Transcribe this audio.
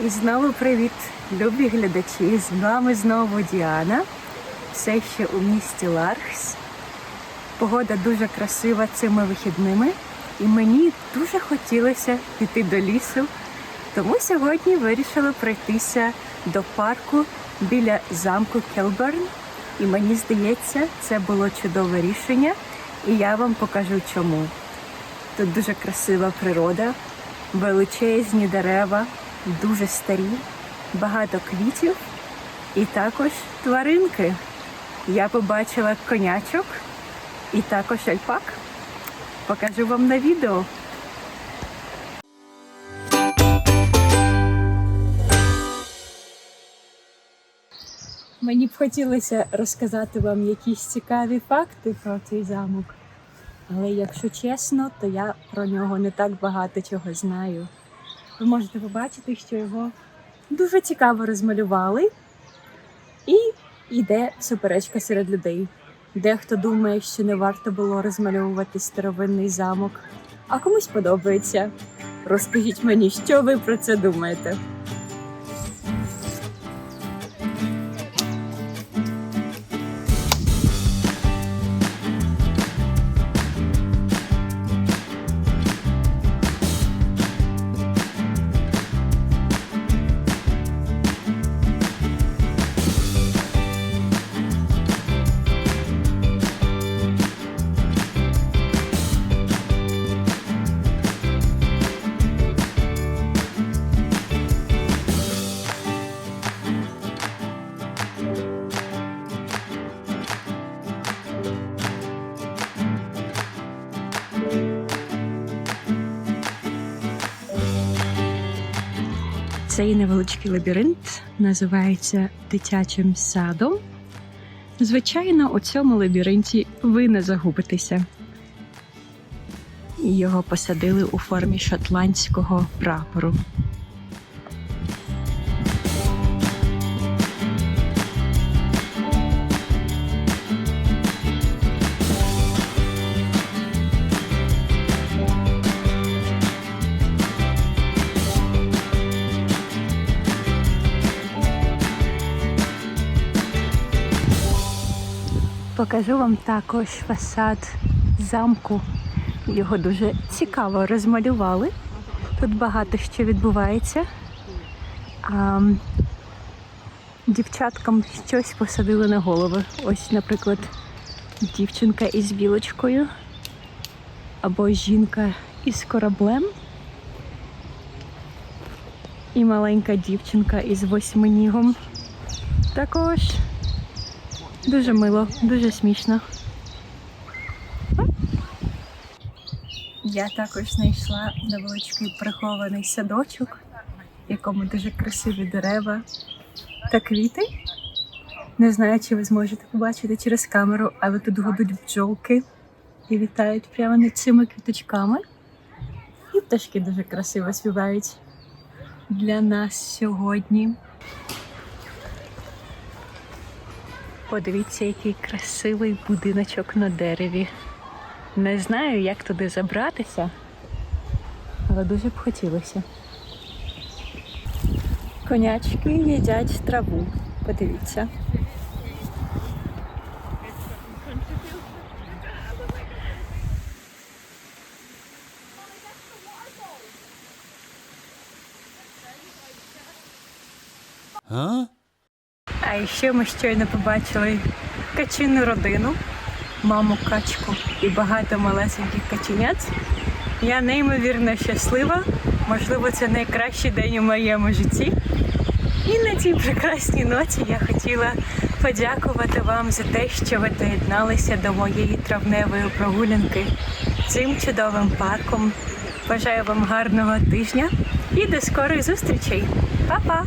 І знову привіт, любі глядачі! З вами знову Діана. Все ще у місті Лархс. Погода дуже красива цими вихідними, і мені дуже хотілося піти до лісу. Тому сьогодні вирішила пройтися до парку біля замку Келберн. І мені здається, це було чудове рішення, і я вам покажу чому. Тут дуже красива природа, величезні дерева, дуже старі, багато квітів і також тваринки. Я побачила конячок і також альпак. Покажу вам на відео. Мені б хотілося розказати вам якісь цікаві факти про цей замок. Але якщо чесно, то я про нього не так багато чого знаю. Ви можете побачити, що його дуже цікаво розмалювали, і йде суперечка серед людей. Дехто думає, що не варто було розмальовувати старовинний замок, а комусь подобається. Розкажіть мені, що ви про це думаєте? Цей невеличкий лабіринт називається дитячим садом. Звичайно, у цьому лабіринті ви не загубитеся. Його посадили у формі шотландського прапору. Покажу вам також фасад замку. Його дуже цікаво розмалювали. Тут багато що відбувається. А, дівчаткам щось посадили на голови. Ось, наприклад, дівчинка із білочкою або жінка із кораблем. І маленька дівчинка із восьминігом. Також Дуже мило, дуже смішно. Я також знайшла невеличкий прихований садочок, в якому дуже красиві дерева та квіти. Не знаю, чи ви зможете побачити через камеру, але тут гудуть бджолки і літають прямо над цими квіточками. І пташки дуже красиво співають для нас сьогодні. Подивіться, який красивий будиночок на дереві. Не знаю, як туди забратися, але дуже б хотілося. Конячки їдять траву. Подивіться. Huh? А ще ми щойно побачили качину родину, маму качку і багато малесеньких каченят. Я неймовірно щаслива. Можливо, це найкращий день у моєму житті. І на цій прекрасній ноті я хотіла подякувати вам за те, що ви доєдналися до моєї травневої прогулянки цим чудовим парком. Бажаю вам гарного тижня і до скорих зустрічей. Па-па!